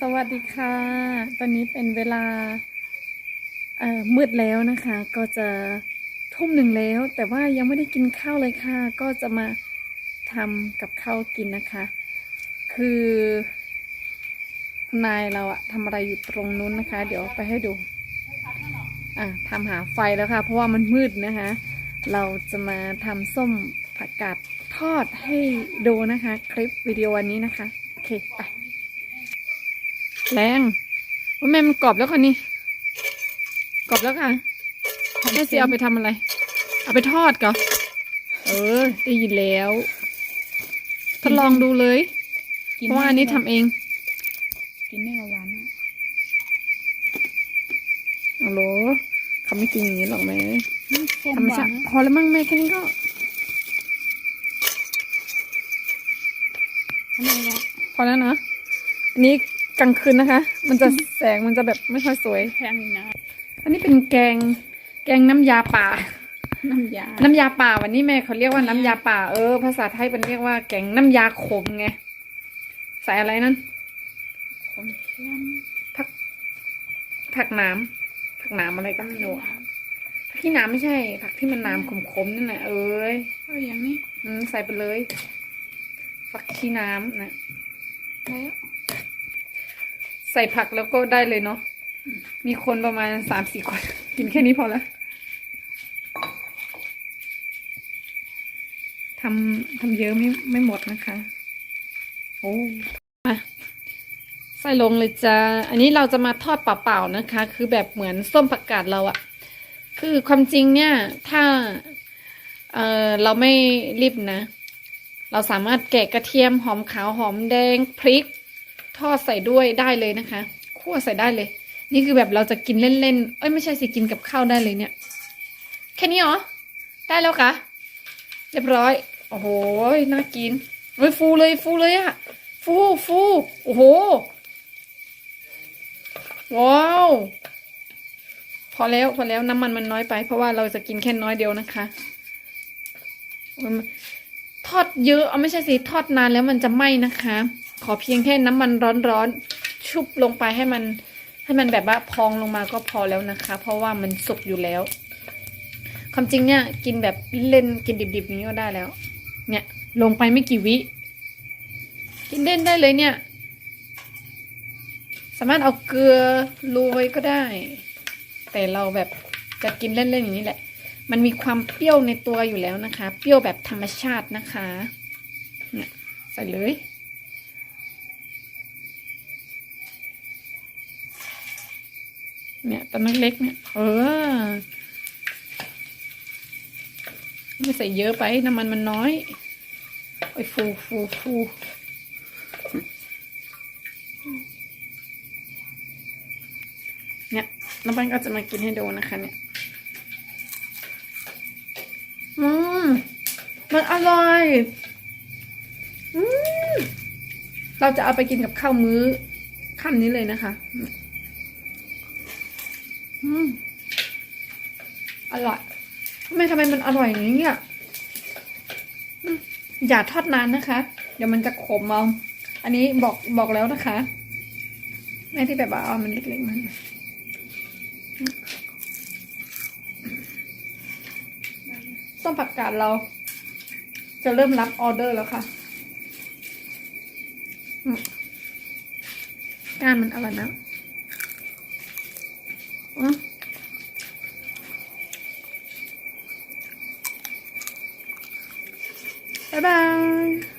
สวัสดีค่ะ ตอนนี้เป็นเวลาเอ่อมืดแล้วนะคะ ก็จะทุ่มหนึ่งแล้ว แต่ว่ายังไม่ได้กินข้าวเลยค่ะ ก็จะมาทำกับข้าวกินนะคะ คือนายเราอะทำอะไรอยู่ตรงนู้นนะคะ เดี๋ยวไปให้ดู อะทำหาไฟแล้วค่ะ เพราะว่ามันมืดนะคะ เราจะมาทำส้มผักกาดทอดให้ดูนะคะ คลิปวิดีโอวันนี้นะคะ โอเค ไป แรงว่าแม่มันกรอบแล้วค่ะนี่กรอบแล้วค่ะแม่เสียเอาไปทำอะไร เอาไปทอดก่อนเออ ได้ยินแล้วทดลองดูเลยเพราะว่าอันนี้ทำเอง กินไม่กับหวานนะโอ้โหเขาไม่กินอย่างนี้หรอกแม่อืมส้มธรรมหวาชานตินะพอแล้วมั้งแม่แค่นี้ก็อะไรวะพอแล้วนะอันนี้ กลางคืนนะคะ มันจะแสงมันจะแบบไม่ค่อยสวย แพงอีกนะอันนี้เป็นแกง แกงน้ำยาป่า น้ำยา น้ำยาป่าวันนี้แม่เขาเรียกว่าน้ำยาป่า เออ ภาษาไทยมันเรียกว่าแกงน้ำยาขมไง ใส่อะไรนั่นคนเค็มผักผักน้ำผักน้ำอะไรก็ไม่รู้อะผักที่น้ำไม่ใช่ ผักที่มันน้ำขมๆนั่นแหละเอ้ยเอาอย่างนี้ อืมใส่ไปเลยผักชีน้ำนะแล้วใส่ผักแล้วก็ได้เลยเนาะมีคนประมาณสามสี่คน กินแค่นี้พอแล้วทำทำเยอะไม่ไม่หมดนะคะ โอ้มาใส่ลงเลยจ้าอันนี้เราจะมาทอดเปล่าๆนะคะ คือแบบเหมือนส้มผักกาดเราอะคือความจริงเนี่ย ถ้าเออเราไม่รีบนะ เราสามารถแกะกระเทียมหอมขาวหอมแดงพริก ทอดใส่ด้วยได้เลยนะคะคั่วใส่ได้เลย นี่คือแบบเราจะกินเล่นๆเอ้ยไม่ใช่สิกินกับข้าวได้เลยเนี่ย แค่นี้เหรอได้แล้วคะเรียบร้อย โอ้โหน่ากินเฮ้ยฟูเลยฟูเลยอะฟูฟูโอ้โหว้าวพอแล้วพอแล้วน้ำมันมันน้อยไป เพราะว่าเราจะกินแค่น้อยเดียวนะคะทอดเยอะเอาไม่ใช่สิทอดนานแล้วมันจะไหม้นะคะ ขอเพียงแค่น้ำมันร้อนๆ ชุบลงไปให้มัน ให้มันแบบว่าพองลงมาก็พอแล้วนะคะ เพราะว่ามันสุกอยู่แล้วความจริงเนี่ยกินแบบเล่นกินดิบๆอย่างนี้ก็ได้แล้ว เนี่ย ลงไปไม่กี่วิ กินเล่นได้เลยเนี่ย สามารถเอาเกลือโรยก็ได้ แต่เราแบบจะกินเล่นๆอย่างนี้แหละ มันมีความเปรี้ยวในตัวอยู่แล้วนะคะ เปรี้ยวแบบธรรมชาตินะคะ เนี่ยใส่เลย เนี่ยตอนเล็กเนี่ย เออไม่ใส่เยอะไปน้ำมันมันน้อย โอ้ยฟูฟูฟูเนี่ยน้ำมันก็จะมากินให้ดูนะคะเนี่ย อืมมันอร่อย อืมเราจะเอาไปกินกับข้าวมื้อค่ำนี้เลยนะคะ อืมอร่อยทำไมทำไมมันอร่อยอย่างนี้เนี่ยอย่าทอดนานนะคะ เดี๋ยวมันจะขมเอาอันนี้บอกบอกแล้วนะคะแม่ที่แบบว่าเอามันเล็กๆมันส้มผักกาดเรา จะเริ่มรับออเดอร์แล้วค่ะก้านมันอร่อยนะ อืม拜拜。